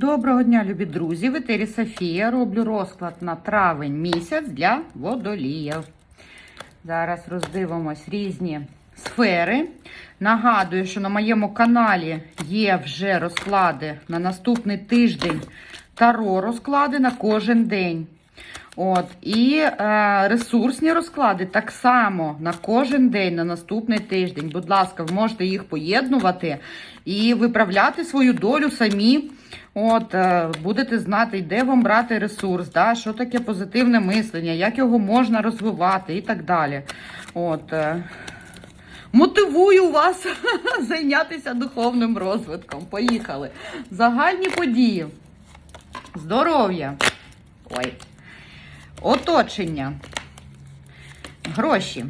Доброго дня, любі друзі! В етері Софія. Роблю розклад на травень місяць для водоліїв. Зараз роздивимось різні сфери. Нагадую, що на моєму каналі є вже розклади на наступний тиждень таро розклади на кожен день. От, І е, ресурсні розклади так само на кожен день, на наступний тиждень. Будь ласка, ви можете їх поєднувати і виправляти свою долю самі. От, е, Будете знати, де вам брати ресурс, да, що таке позитивне мислення, як його можна розвивати і так далі. От, е, Мотивую вас зайнятися духовним розвитком. Поїхали. Загальні події. Здоров'я. Ой. Оточення. Гроші.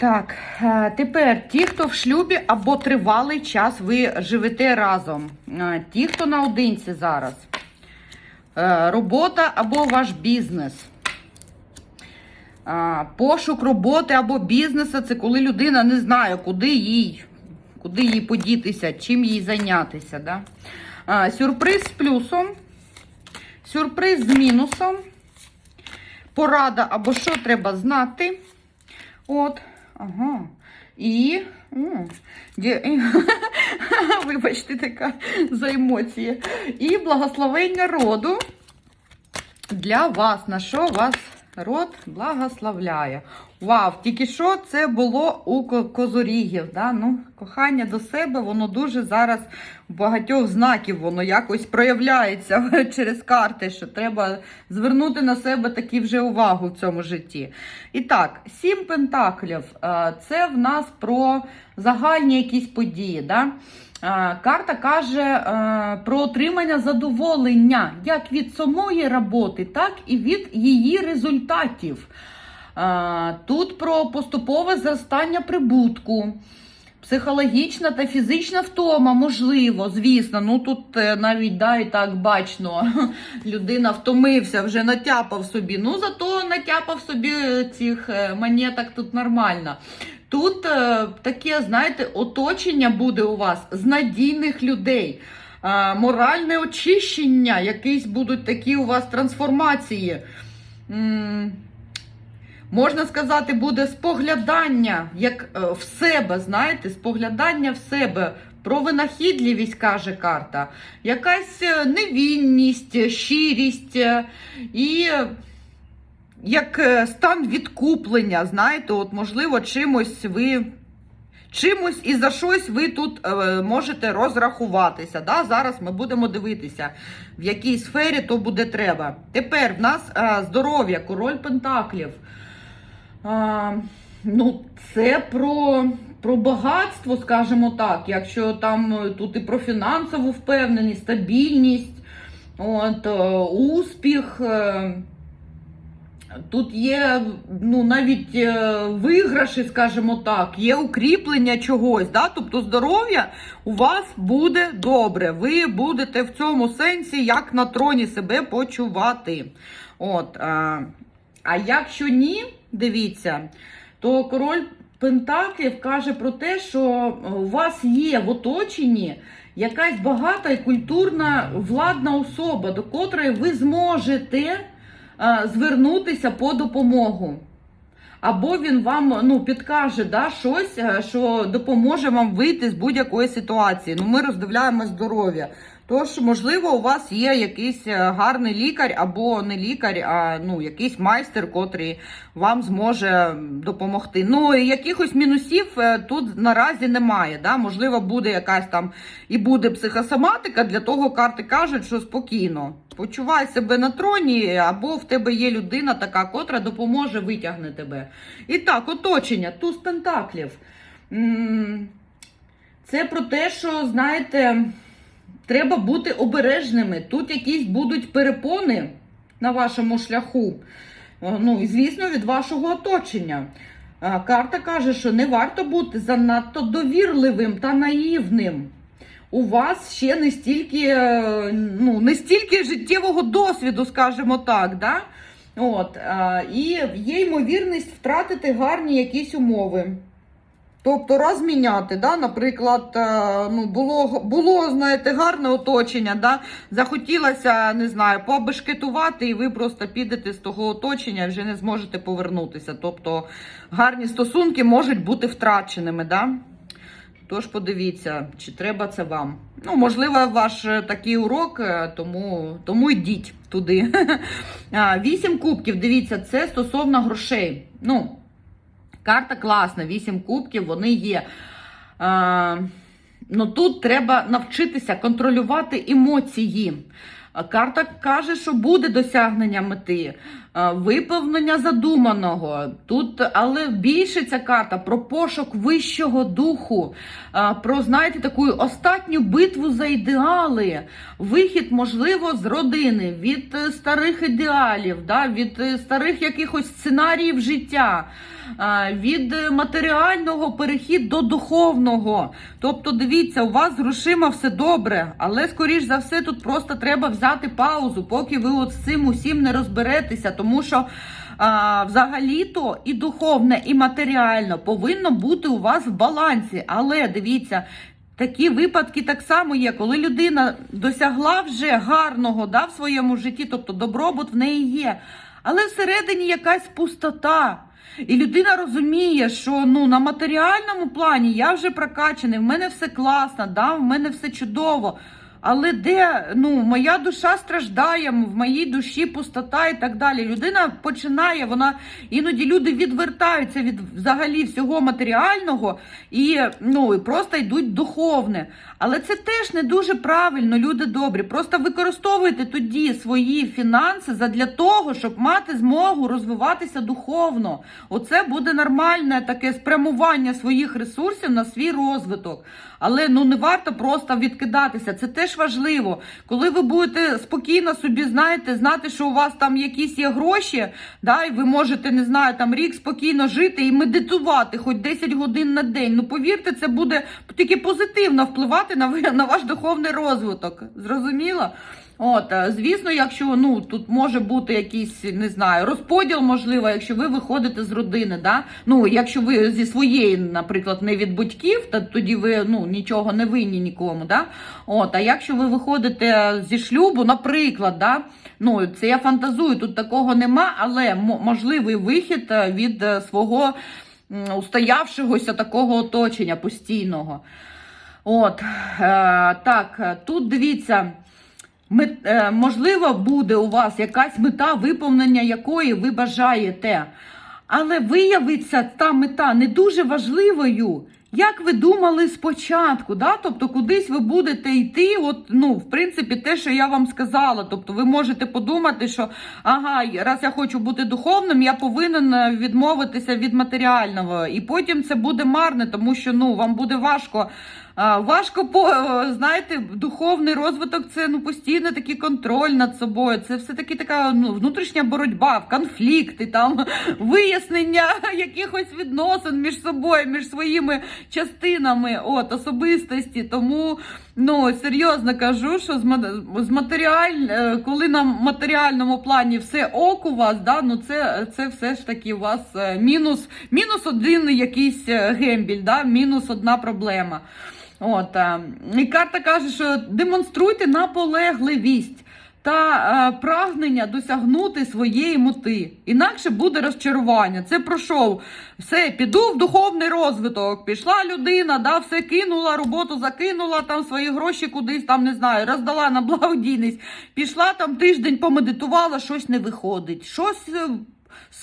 Так, е, тепер ті, хто в шлюбі або тривалий час ви живете разом. Е, Ті, хто наодинці зараз. Е, Робота або ваш бізнес. Пошук роботи або бізнесу це коли людина не знає, куди їй, куди їй подітися, чим їй зайнятися. Да? Сюрприз з плюсом. Сюрприз з мінусом. Порада або що треба знати. От. Ага. І. Вибачте, така за емоції. І благословення роду для вас. На що вас род благословляє? Вау, тільки що це було у ко- козорігів. Да? Ну, кохання до себе, воно дуже зараз багатьох знаків воно якось проявляється через карти, що треба звернути на себе такі вже увагу в цьому житті. І так, сім пентаклів е, це в нас про загальні якісь події. Да? Е, Карта каже е, про отримання задоволення як від самої роботи, так і від її результатів. Тут про поступове зростання прибутку. Психологічна та фізична втома, можливо, звісно. Ну тут е, навіть да, так бачно, людина втомився, вже натяпав собі. Ну, зато натяпав собі цих е, монеток тут нормально. Тут е, таке, знаєте, оточення буде у вас з надійних людей. Моральне очищення, якісь будуть такі у вас трансформації. Можна сказати, буде споглядання як е, в себе, знаєте, споглядання в себе. Про винахідливість каже карта, якась е, невінність, щирість е, і е, як стан відкуплення, знаєте, от можливо, чимось ви. Чимось і за щось ви тут можете розрахуватися. Да? Зараз ми будемо дивитися, в якій сфері то буде треба. Тепер в нас здоров'я, король Пентаклів. А, ну, це про, про багатство, скажімо так. Якщо там е, тут і про фінансову впевненість, стабільність, от, е, успіх. е, Тут є ну, навіть виграші, скажімо так, є укріплення чогось. Да? Тобто здоров'я у вас буде добре. Ви будете в цьому сенсі, як на троні себе почувати. От, а, якщо ні, дивіться, то король Пентаклів каже про те, що у вас є в оточенні якась багата і культурна владна особа, до котрої ви зможете е, звернутися по допомогу. Або він вам ну, підкаже да, щось, е, що допоможе вам вийти з будь-якої ситуації. Ну, Ми роздивляємо здоров'я. Тож, можливо, у вас є якийсь е, гарний лікар, або не лікар, а ну, якийсь майстер, котрий вам зможе допомогти. Ну, якихось мінусів е, тут наразі немає. Да? Можливо, буде якась там і буде психосоматика, для того карти кажуть, що спокійно. Почувай себе на троні, або в тебе є людина така, котра допоможе витягне тебе. І так, оточення, туз пентаклів. Це про те, що, знаєте, треба бути обережними. Тут якісь будуть перепони на вашому шляху. Е, Ну, і звісно, від вашого оточення. Е, Карта каже, що не варто бути занадто довірливим та наївним. У вас ще не стільки, е, ну, не стільки життєвого досвіду, скажімо так. Да? От, і є ймовірність втратити гарні якісь умови. Тобто розміняти, да? наприклад, е, ну, було, було, знаєте, гарне оточення, да? захотілося, не знаю, побешкетувати, і ви просто підете з того оточення і вже не зможете повернутися. Тобто гарні стосунки можуть бути втраченими. Да? Тож подивіться, чи треба це вам. Ну, можливо, ваш е, такий урок, е, тому, тому йдіть туди. Вісім кубків, дивіться, це стосовно грошей. Ну, карта класна, вісім кубків, вони є. А, ну тут треба навчитися контролювати емоції. Карта каже, що буде досягнення мети, виповнення задуманого. Тут, але більше ця карта про пошук вищого духу, про, знаєте, таку останню битву за ідеали, вихід, можливо, з родини, від е, старих ідеалів, да, від е, старих якихось сценаріїв життя, від е, матеріального перехід до духовного. Тобто, дивіться, у вас грошима все добре, але скоріш за все тут просто треба взяти паузу, поки ви от з цим усім не розберетеся, тому що. А, взагалі-то і духовне, і матеріально повинно бути у вас в балансі. Але дивіться, такі випадки так само є, коли людина досягла вже гарного да, в своєму житті, тобто добробут в неї є. Але всередині якась пустота. І людина розуміє, що ну на матеріальному плані я вже прокачаний, в мене все класно, да, в мене все чудово. Але де ну моя душа страждає, в моїй душі пустота і так далі. Людина починає, вона іноді люди відвертаються від взагалі всього матеріального і ну просто йдуть духовне. Але це теж не дуже правильно, люди добрі. Просто використовуйте тоді свої фінанси задля того, щоб мати змогу розвиватися духовно. Оце буде нормальне таке спрямування своїх ресурсів на свій розвиток. Але ну не варто просто відкидатися. Це теж важливо. Коли ви будете спокійно собі знаєте, знати, що у вас там якісь є гроші, да, і ви можете, не знаю, там рік спокійно жити і медитувати хоч 10 годин на день. Ну повірте, це буде тільки позитивно впливати на, на ваш духовний розвиток. Зрозуміло? От, е, звісно, якщо ну тут може бути якийсь, не знаю, розподіл, можливо, якщо ви виходите з родини, да? ну якщо ви зі своєї, наприклад, не від батьків, то тоді ви ну нічого не винні нікому. Да? От, а якщо ви виходите зі шлюбу, наприклад, да? ну це я фантазую, тут такого нема, але можливий вихід е, від е, свого устоявшогося такого оточення постійного. От, е, так, тут дивіться. Мет, можливо, буде у вас якась мета, виповнення якої ви бажаєте. Але виявиться та мета не дуже важливою, як ви думали спочатку. Да? Тобто, кудись ви будете йти. От, ну, в принципі, те, що я вам сказала. Тобто, ви можете подумати, що ага, раз я хочу бути духовним, я повинен е, відмовитися від матеріального. І потім це буде марне, тому що ну, вам буде важко. Важко по е, знаєте, духовний розвиток це ну постійно такий контроль над собою. Це все таки така ну, внутрішня боротьба, конфлікти, там вияснення якихось відносин між собою, між своїми частинами от особистості. Тому ну серйозно кажу, що з ма- з матеріаль, е, коли на матеріальному плані все ок у вас, да, ну це, це все ж таки у вас е, мінус, мінус один якийсь е, гембіль, да, мінус одна проблема. От, і карта каже, що демонструйте наполегливість та е, прагнення досягнути своєї мети. Інакше буде розчарування. Це пройшов. Все, піду в духовний розвиток. Пішла людина, да, все кинула, роботу закинула, там свої гроші кудись, там не знаю, роздала на благодійність. Пішла там тиждень, помедитувала, щось не виходить. Щось.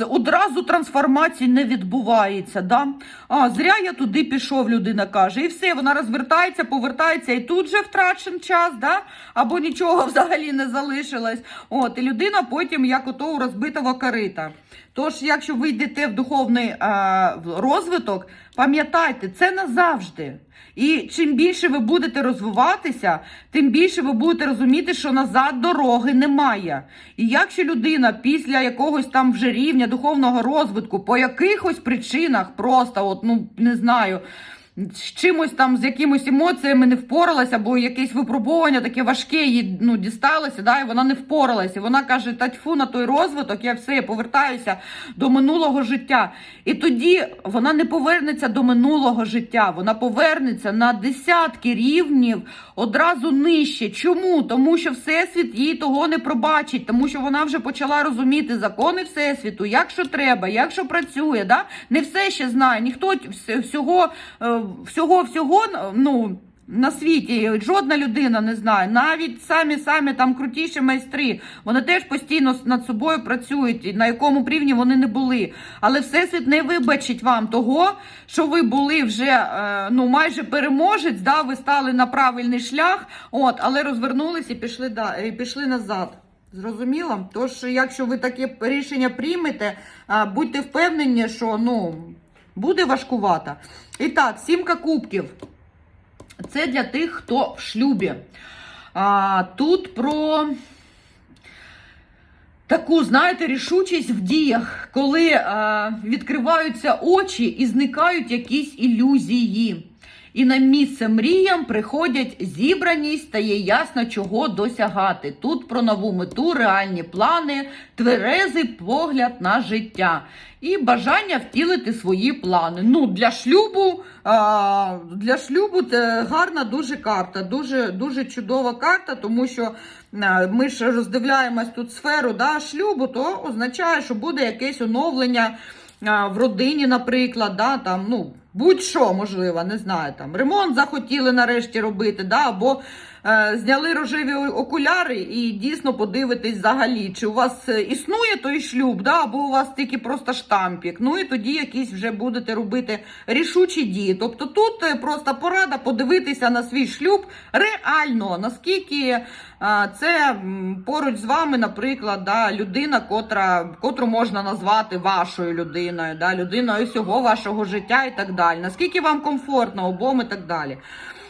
Одразу трансформації не відбувається. Да? А, зря я туди пішов, людина каже. І все, вона розвертається, повертається, і тут же втрачен час, да? або нічого взагалі не залишилось. От, і людина потім як ото у розбитого корита. Тож, якщо ви йдете в духовний е, розвиток, пам'ятайте, це назавжди. І чим більше ви будете розвиватися, тим більше ви будете розуміти, що назад дороги немає. І якщо людина після якогось там вже рівня духовного розвитку по якихось причинах, просто от, ну не знаю. З чимось там, з якимось емоціями не впоралася, або якесь випробування таке важке їй ну, дісталося, да, і вона не впоралася. Вона каже: та тьфу на той розвиток, я все, я повертаюся до минулого життя. І тоді вона не повернеться до минулого життя, вона повернеться на десятки рівнів одразу нижче. Чому? Тому що Всесвіт їй того не пробачить, тому що вона вже почала розуміти закони Всесвіту, як що треба, як що працює. Да? Не все ще знає, ніхто всього, е, всього, всього ну. На світі жодна людина не знає, навіть самі самі там крутіші майстри. Вони теж постійно над собою працюють, на якому рівні вони не були. Але всесвіт не вибачить вам того, що ви були вже е, ну майже переможець. Да, ви стали на правильний шлях, от, але розвернулись і пішли да, і пішли назад. Зрозуміло? Тож, якщо ви таке рішення приймете, будьте впевнені, що ну буде важкувато. І так, сімка кубків. Це для тих, хто в шлюбі. А, тут про таку, знаєте, рішучість в діях, коли а, відкриваються очі і зникають якісь ілюзії. І на місце мріям приходять зібраність, стає ясно, чого досягати. Тут про нову мету, реальні плани, тверезий погляд на життя і бажання втілити свої плани. Ну, для шлюбу, для шлюбу це гарна дуже карта, дуже, дуже чудова карта, тому що ми ж роздивляємось тут сферу да, шлюбу, то означає, що буде якесь оновлення в родині, наприклад, да, там, ну, будь-що можливо, не знаю, там ремонт захотіли нарешті робити, да, або зняли рожеві окуляри і дійсно подивитись взагалі, чи у вас е, існує той шлюб, да, або у вас тільки просто штампік. Ну і тоді якісь вже будете робити рішучі дії. Тобто тут е, просто порада подивитися на свій шлюб реально, наскільки е, це поруч з вами, наприклад, да, людина, котра, котру можна назвати вашою людиною, да, людиною всього вашого життя і так далі. Наскільки вам комфортно обом і так далі.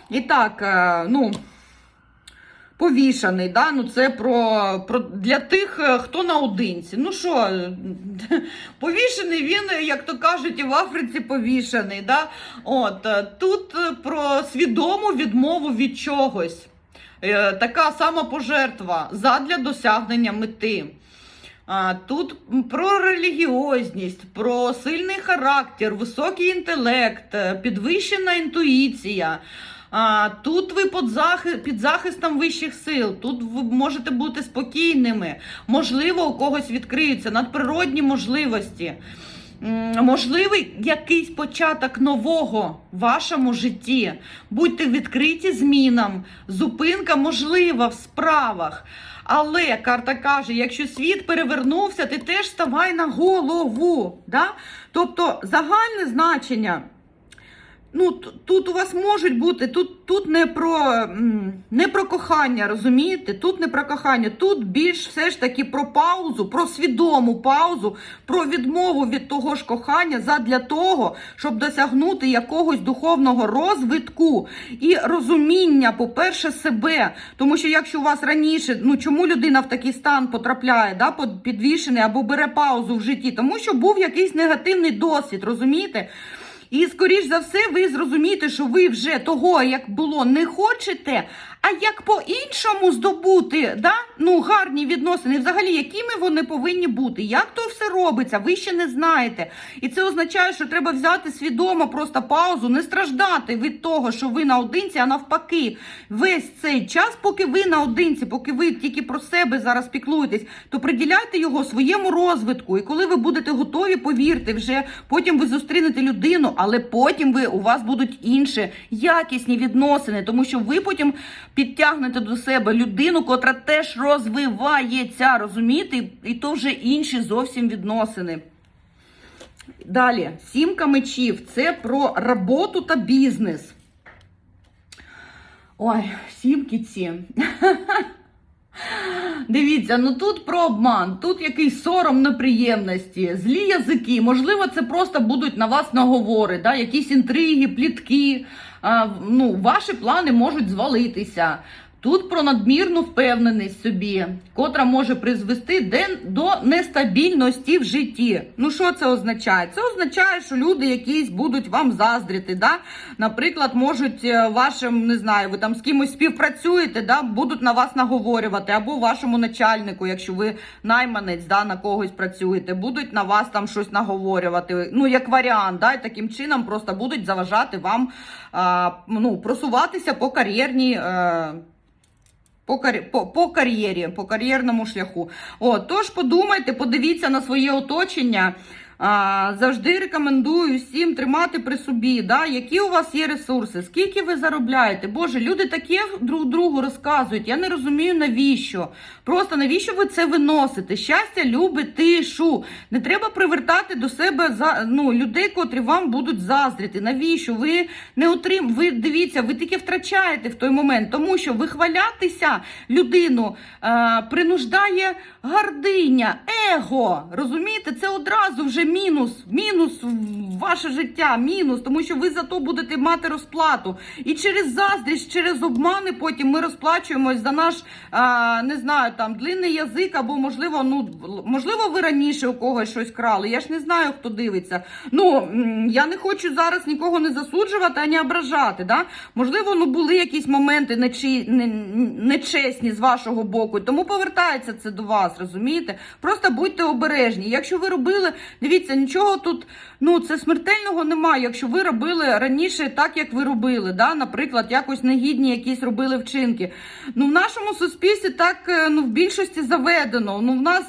І так, е, ну. Повішаний, да? ну це про, про для тих, е, хто наодинці. Ну що, повішений він, як то кажуть, і в Африці повішаний. Да? От, е, тут е, про свідому відмову від чогось. Така сама пожертва задля досягнення мети. Тут про релігіозність, про сильний характер, високий інтелект, підвищена інтуїція. А, Тут ви під, захи... під захистом вищих сил, тут ви можете бути спокійними. Можливо, у когось відкриються надприродні можливості. Можливий якийсь початок нового в вашому житті. Будьте відкриті змінам, зупинка можлива в справах. Але карта каже, якщо світ перевернувся, ти теж ставай на голову. Да? Тобто загальне значення. Ну, тут у вас можуть бути, тут, тут не, про, не про кохання, розумієте? Тут не про кохання, тут більш все ж таки про паузу, про свідому паузу, про відмову від того ж кохання задля того, щоб досягнути якогось духовного розвитку і розуміння, по-перше, себе. Тому що якщо у вас раніше, ну чому людина в такий стан потрапляє, да, підвішений або бере паузу в житті? Тому що був якийсь негативний досвід, розумієте? І скоріш за все, ви зрозумієте, що ви вже того, як було, не хочете, а як по-іншому здобути да? ну, гарні відносини, взагалі, якими вони повинні бути, як то все робиться, ви ще не знаєте. І це означає, що треба взяти свідомо просто паузу, не страждати від того, що ви наодинці, а навпаки, весь цей час, поки ви наодинці, поки ви тільки про себе зараз піклуєтесь, то приділяйте його своєму розвитку. І коли ви будете готові, повірте, вже потім ви зустрінете людину, але потім ви у вас будуть інші якісні відносини, тому що ви потім підтягнете до себе людину, котра теж розвивається, розумієте? І то вже інші зовсім відносини. Далі, сімка мечів це про роботу та бізнес. Ой, сімки ці. Дивіться, ну тут про обман, тут якийсь сором неприємності, злі язики. Можливо, це просто будуть на вас наговори, да? якісь інтриги, плітки. Ну, ваші плани можуть звалитися. Тут про надмірну впевненість собі, котра може призвести до нестабільності в житті. Ну що це означає? Це означає, що люди якісь будуть вам заздрити. Да? Наприклад, можуть е, вашим, не знаю, ви там з кимось співпрацюєте, да? будуть на вас наговорювати, або вашому начальнику, якщо ви найманець, да, на когось працюєте, будуть на вас там щось наговорювати. Ну, як варіант, да? і таким чином просто будуть заважати вам а, ну, просуватися по кар'єрній. Е, по, по, по кар'єрі, по кар'єрному шляху. О, тож подумайте, подивіться на своє оточення. А, завжди рекомендую всім тримати при собі, да, які у вас є ресурси, скільки ви заробляєте. Боже, люди таке друг другу розказують. Я не розумію, навіщо. Просто навіщо ви це виносите? Щастя любить тишу. Не треба привертати до себе за, ну, людей, котрі вам будуть заздрити. Навіщо? Ви не отрим... ви дивіться, ви тільки втрачаєте в той момент, тому що вихвалятися людину е, принуждає гординя, его. Розумієте, це одразу вже мінус. Мінус в ваше життя, мінус, тому що ви за то будете мати розплату. І через заздрість, через обмани потім ми розплачуємось за наш, е, не знаю, там длинний язик, або можливо, ну можливо, ви раніше у когось щось крали. Я ж не знаю, хто дивиться. Ну я не хочу зараз нікого не засуджувати, ані ображати. Да? Можливо, ну були якісь моменти нечі, не, нечесні з вашого боку, тому повертається це до вас, розумієте? Просто будьте обережні. Якщо ви робили, дивіться, нічого тут, ну це смертельного немає. Якщо ви робили раніше так, як ви робили, да? наприклад, якось негідні якісь робили вчинки. Ну в нашому суспільстві так е, ну в більшості заведено. Ну в нас.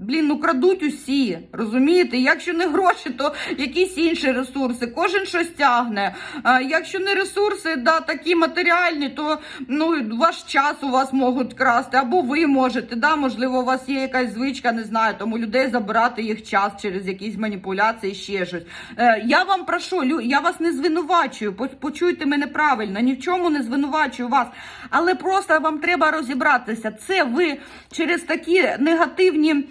Блін, ну крадуть усі, розумієте? Якщо не гроші, то якісь інші ресурси. Кожен щось тягне. А якщо не ресурси, да, такі матеріальні, то ну ваш час у вас можуть красти, або ви можете. Да, можливо, у вас є якась звичка, не знаю, тому людей забирати їх час через якісь маніпуляції, ще щось. Е, я вам прошу, лю- я вас не звинувачую, почуйте мене правильно, ні в чому не звинувачую вас, але просто вам треба розібратися. Це ви через такі негативні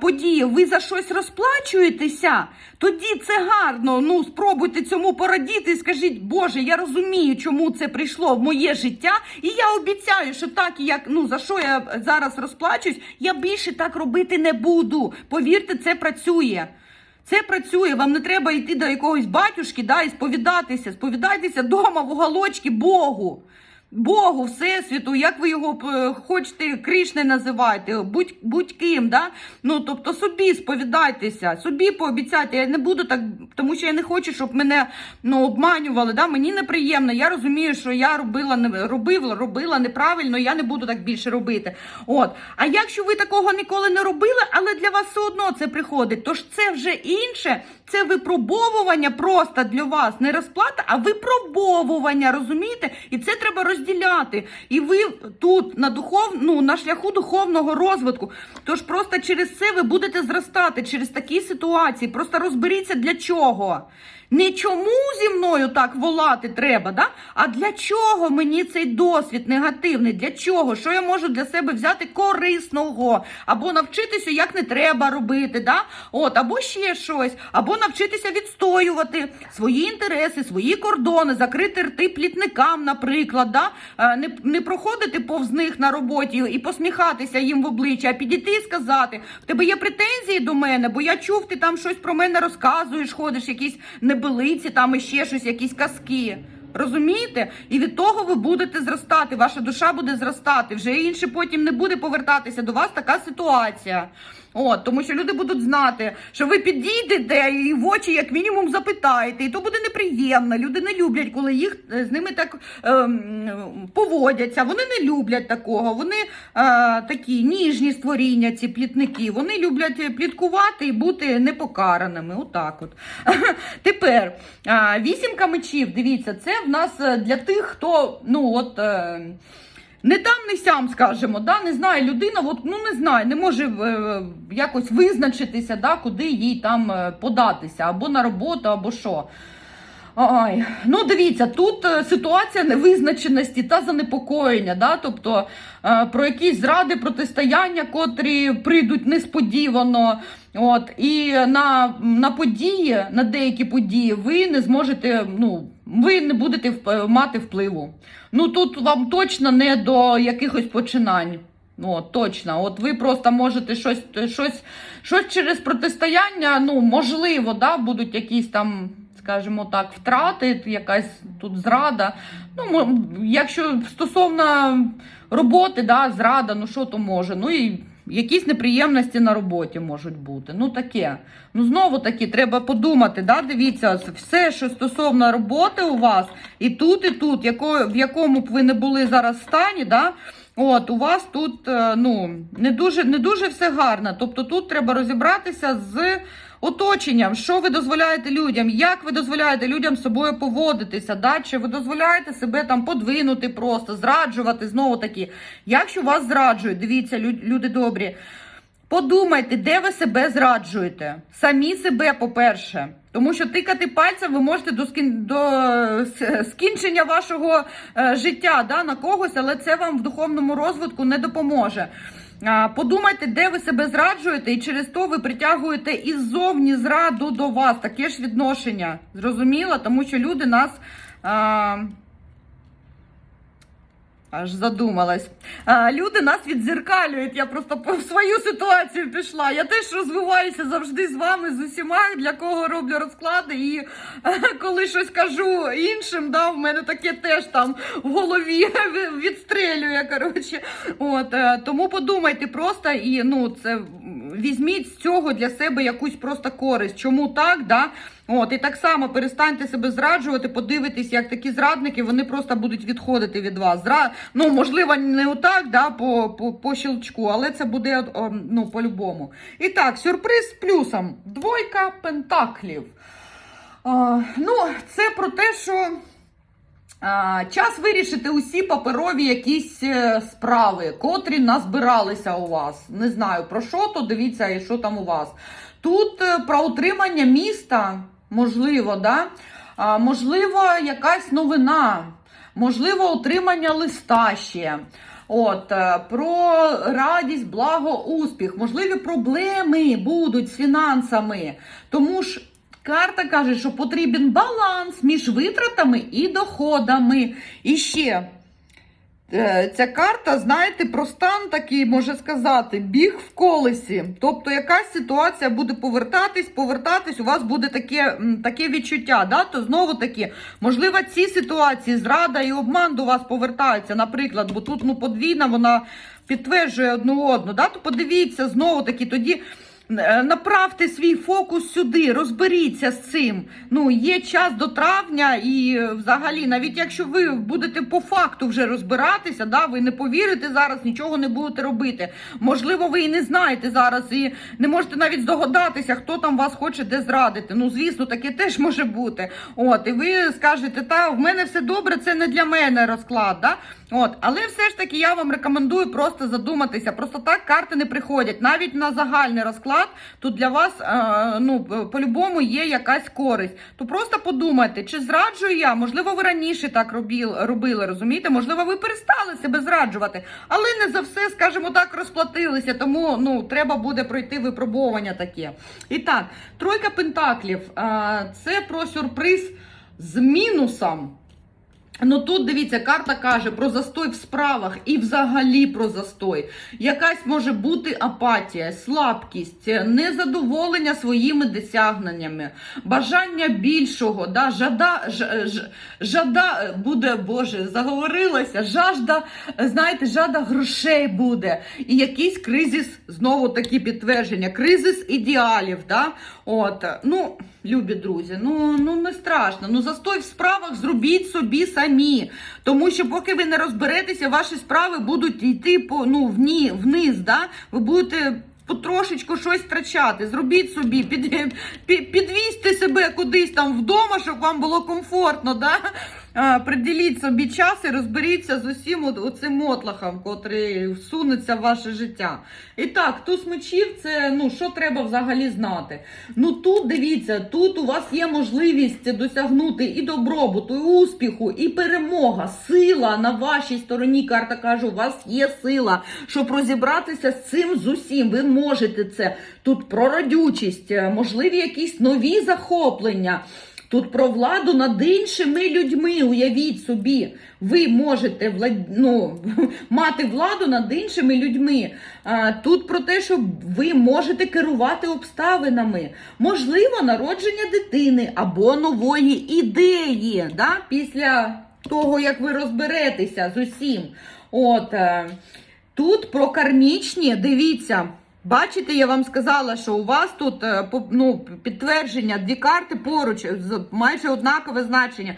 події, ви за щось розплачуєтеся, тоді це гарно. Ну, спробуйте цьому порадіти і скажіть, Боже, я розумію, чому це прийшло в моє життя, і я обіцяю, що так, як ну за що я зараз розплачуюсь, я більше так робити не буду. Повірте, це працює. Це працює, вам не треба йти до якогось батюшки да, і сповідатися. Сповідайтеся вдома в уголочки Богу. Богу, Всесвіту, як ви його е, хочете, Кришни називайте, будь, будь ким, да? ну, тобто собі сповідайтеся, собі пообіцяйте, я не буду так, тому що я не хочу, щоб мене ну, обманювали, да? мені неприємно, я розумію, що я робила, робила, робила неправильно, я не буду так більше робити. От. А якщо ви такого ніколи не робили, але для вас все одно це приходить, то ж це вже інше, це випробовування просто для вас, не розплата, а випробовування, розумієте? І це треба розділяти. І ви тут на духов, ну, на шляху духовного розвитку. Тож просто через це ви будете зростати, через такі ситуації. Просто розберіться для чого. Не чому зі мною так волати треба, да? а для чого мені цей досвід негативний? Для чого? Що я можу для себе взяти корисного? Або навчитися, як не треба робити, да? От, або ще щось, або навчитися відстоювати свої інтереси, свої кордони, закрити рти плітникам, наприклад, да? Е, не, не проходити повз них на роботі і посміхатися їм в обличчя, а підійти і сказати: в тебе є претензії до мене, бо я чув, ти там щось про мене розказуєш, ходиш, якісь небелиці, там і ще щось, якісь казки. Розумієте? І від того ви будете зростати, ваша душа буде зростати. Вже інше потім не буде повертатися до вас така ситуація. От, тому що люди будуть знати, що ви підійдете і в очі, як мінімум, запитаєте, і то буде неприємно. Люди не люблять, коли їх е, з ними так ем, поводяться. Вони не люблять такого. Вони е, такі ніжні створіння, ці плітники. Вони люблять пліткувати і бути непокараними. Отак от. Тепер е, вісімка мечів. Дивіться, це в нас е, для тих, хто ну от. Не там, не сям, скажемо, да? не знає людина, от, ну не знає, не може е, якось визначитися, да, куди їй там е, податися, або на роботу, або що. Ай, ну дивіться, тут е, ситуація невизначеності та занепокоєння, да? тобто е, про якісь зради, протистояння, котрі прийдуть несподівано. От, і на, на події, на деякі події ви не зможете ну, ви не будете мати впливу. Ну тут вам точно не до якихось починань. Ну, точно. От ви просто можете щось, щось, щось через протистояння, ну, можливо, да, будуть якісь там, скажімо так, втрати, якась тут зрада. Ну, якщо стосовно роботи, да, зрада, ну що то може? Ну і якісь неприємності на роботі можуть бути. Ну таке. Ну знову таки, треба подумати, да, дивіться, все, що стосовно роботи у вас, і тут, і тут, яко, в якому б ви не були зараз стані, да, От, у вас тут е, ну, не дуже, не дуже все гарно. Тобто тут треба розібратися з оточенням, що ви дозволяєте людям, як ви дозволяєте людям з собою поводитися, да? чи ви дозволяєте себе там подвинути просто, зраджувати, знову таки. Якщо вас зраджують, дивіться, лю- люди добрі, подумайте, де ви себе зраджуєте. Самі себе, по-перше. Тому що тикати пальцем ви можете до, до скінчення вашого е, життя да, на когось, але це вам в духовному розвитку не допоможе. Подумайте, де ви себе зраджуєте, і через то ви притягуєте іззовні зраду до вас. Таке ж відношення. Зрозуміло? Тому що люди нас. Аж задумалась. А, люди нас відзеркалюють. Я просто в свою ситуацію пішла. Я теж розвиваюся завжди з вами, з усіма, для кого роблю розклади. І е, коли щось кажу іншим, да, в мене таке теж там в голові відстрелює. Коротше. От, е, тому подумайте просто і ну, це візьміть з цього для себе якусь просто користь. Чому так? Да? От, і так само перестаньте себе зраджувати, подивитись, як такі зрадники, вони просто будуть відходити від вас. Зра... Ну, можливо, не отак, да, по, по, по щелчку, але це буде ну, по-любому. І так, сюрприз з плюсом. Двойка пентаклів. А, ну, це про те, що. Час вирішити усі паперові якісь е, справи, котрі назбиралися у вас. Не знаю про що, то дивіться, і що там у вас. Тут е, про утримання міста, можливо, да? а, можливо, якась новина, можливо, утримання листа ще. От, е, про радість, благо, успіх, можливі проблеми будуть з фінансами. Тому ж карта каже, що потрібен баланс між витратами і доходами. І ще ця карта, знаєте, про стан такий, може сказати, біг в колесі. Тобто якась ситуація буде повертатись, повертатись, у вас буде таке, таке відчуття. Да? То знову таки, можливо, ці ситуації, зрада і обман до вас повертаються, наприклад, бо тут ну, подвійна, вона підтверджує одну одну. Да? То подивіться знову таки, тоді. Е, Направте свій фокус сюди, розберіться з цим. Ну, є час до травня, і е, взагалі, навіть якщо ви будете по факту вже розбиратися, да, ви не повірите зараз, нічого не будете робити. Можливо, ви і не знаєте зараз, і не можете навіть здогадатися, хто там вас хоче де зрадити. Ну, звісно, таке теж може бути. От, і ви скажете, та в мене все добре, це не для мене розклад. Да? От, але все ж таки я вам рекомендую просто задуматися. Просто так карти не приходять. Навіть на загальний розклад тут для вас е, ну, по-любому є якась користь. То просто подумайте, чи зраджую я? Можливо, ви раніше так робили, розумієте? Можливо, ви перестали себе зраджувати, але не за все, скажімо так, розплатилися. Тому ну, треба буде пройти випробування таке. І так, тройка пентаклів е, це про сюрприз з мінусом. Ну тут дивіться, карта каже про застой в справах і взагалі про застой. Якась може бути апатія, слабкість, незадоволення своїми досягненнями, бажання більшого, да, жада, ж, ж, жада буде, Боже, заговорилася, жажда, знаєте, жада грошей буде. І якийсь кризис, знову такі підтвердження, кризис ідеалів. Да? От, ну, любі друзі, ну, ну не страшно. Ну застой в справах зробіть собі самі. Тому що поки ви не розберетеся, ваші справи будуть йти по ну вні, вниз. Да? Ви будете. Потрошечку щось втрачати, зробіть собі, під, під, підвізьте себе кудись там вдома, щоб вам було комфортно. Да? А, приділіть собі час і розберіться з усім оцим мотлахом, котрий всунеться в ваше життя. І так, туз мечів це ну що треба взагалі знати. Ну тут дивіться, тут у вас є можливість досягнути і добробуту, і успіху, і перемога, сила на вашій стороні. Карта каже, у вас є сила, щоб розібратися з цим з усім. Ви можете це. Тут про родючість, е, можливі якісь нові захоплення. Тут про владу над іншими людьми. Уявіть собі, ви можете влад... ну, мати владу над іншими людьми. Тут про те, що ви можете керувати обставинами, можливо, народження дитини або нової ідеї. Да? Після того, як ви розберетеся з усім. От, е, тут про кармічні, дивіться. Бачите, я вам сказала, що у вас тут е, ну, підтвердження, дві карти поруч, майже однакове значення.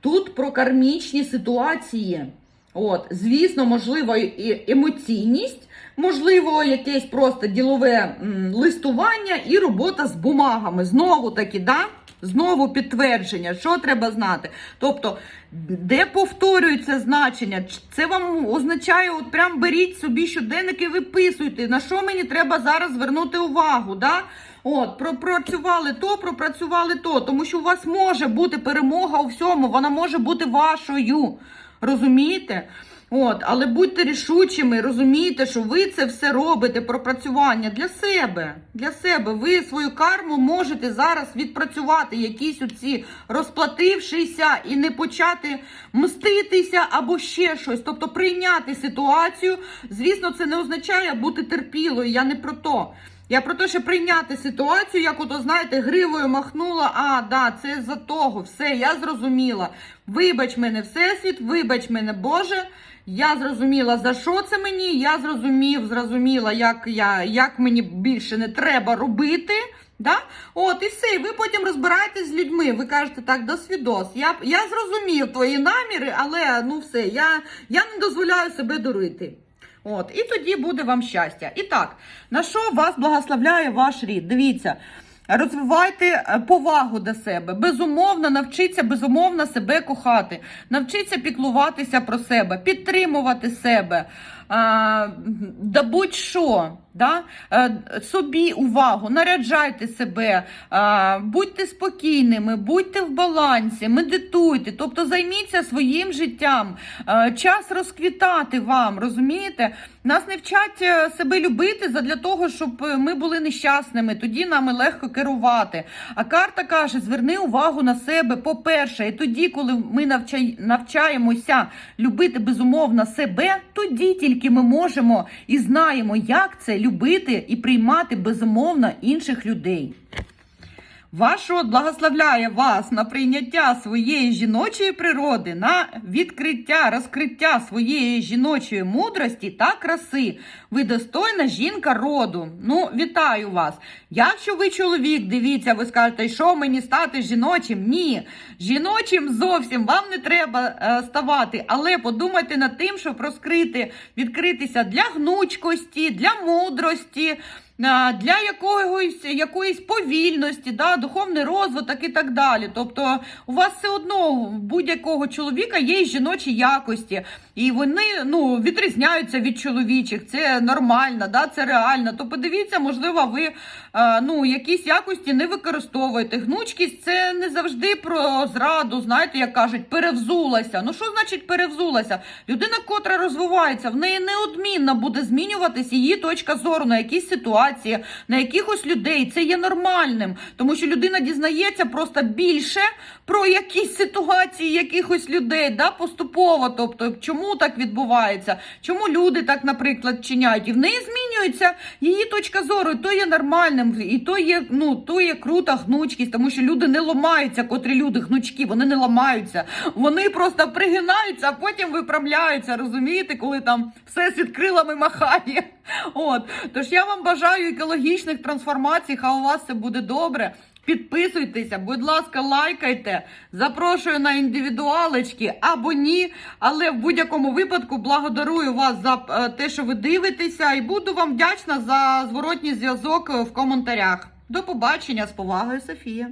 Тут про кармічні ситуації. От, звісно, можливо, і емоційність, можливо, якесь просто ділове листування і робота з бумагами. Знову таки, да? Знову підтвердження, що треба знати. Тобто, де повторюється значення, це вам означає, от прям беріть собі щоденник і виписуйте, на що мені треба зараз звернути увагу. Да? От, пропрацювали то, пропрацювали то, тому що у вас може бути перемога у всьому, вона може бути вашою. Розумієте? От, але будьте рішучими, розумійте, що ви це все робите пропрацювання для себе. Для себе. Ви свою карму можете зараз відпрацювати, якісь оці розплатившися і не почати мститися або ще щось. Тобто прийняти ситуацію. Звісно, це не означає бути терпілою. Я не про то. Я про те, що прийняти ситуацію, як ото, знаєте, гривою махнула, а, да, це за того, все, я зрозуміла. Вибач мене, Всесвіт, вибач мене, Боже. Я зрозуміла, за що це мені, я зрозумів, зрозуміла, як, я, як мені більше не треба робити. Да? От, і все, і ви потім розбираєтесь з людьми. Ви кажете, так, до свідос. Я, я зрозумів твої наміри, але ну все, я, я не дозволяю себе дурити. От, і тоді буде вам щастя. І так, на що вас благословляє ваш рід? Дивіться, розвивайте е, повагу до себе. Безумовно, навчіться безумовно себе кохати, навчіться піклуватися про себе, підтримувати себе. Да будь-що, да? Е, собі увагу, наряджайте себе, будьте спокійними, будьте в балансі, медитуйте, тобто займіться своїм життям, Е, час розквітати вам, розумієте? Нас не вчать е, себе любити задля того, щоб ми були нещасними, тоді нами легко керувати. А карта каже: зверни увагу на себе, по-перше, і тоді, коли ми навчаємося любити безумовно себе, тоді тільки ми можемо і знаємо, як це любити і приймати безумовно інших людей. Ваш род благословляє вас на прийняття своєї жіночої природи, на відкриття, розкриття своєї жіночої мудрості та краси. Ви достойна жінка роду. Ну, вітаю вас. Якщо ви чоловік, дивіться, ви скажете, що мені стати жіночим? Ні. Жіночим зовсім вам не треба е, ставати, але подумайте над тим, щоб розкрити, відкритися для гнучкості, для мудрості для якогось, якоїсь повільності, да, духовний розвиток і так далі. Тобто у вас все одно у будь-якого чоловіка є жіночі якості, і вони ну, відрізняються від чоловічих. Це нормально, да, це реально. То подивіться, можливо, ви ну, якісь якості не використовуєте. Гнучкість це не завжди про зраду, знаєте, як кажуть, перевзулася. Ну що значить перевзулася? Людина, котра розвивається, в неї неодмінно буде змінюватись її точка зору на якісь ситуації, на якихось людей. Це є нормальним, тому що людина дізнається просто більше про якісь ситуації якихось людей, да, поступово. Тобто, чому так відбувається, чому люди так, наприклад, чиняють, і в неї змінюється її точка зору, і то є нормальним, і то є, ну, то є крута гнучкість, тому що люди не ламаються, котрі люди гнучкі, вони не ламаються, вони просто пригинаються, а потім виправляються. Розумієте, коли там все з крилами махає. От тож я вам бажаю екологічних трансформацій, а у вас все буде добре. Підписуйтеся, будь ласка, лайкайте. Запрошую на індивідуалочки або ні. Але в будь-якому випадку благодарую вас за е, те, що ви дивитеся, і буду вам вдячна за зворотній зв'язок в коментарях. До побачення з повагою, Софія.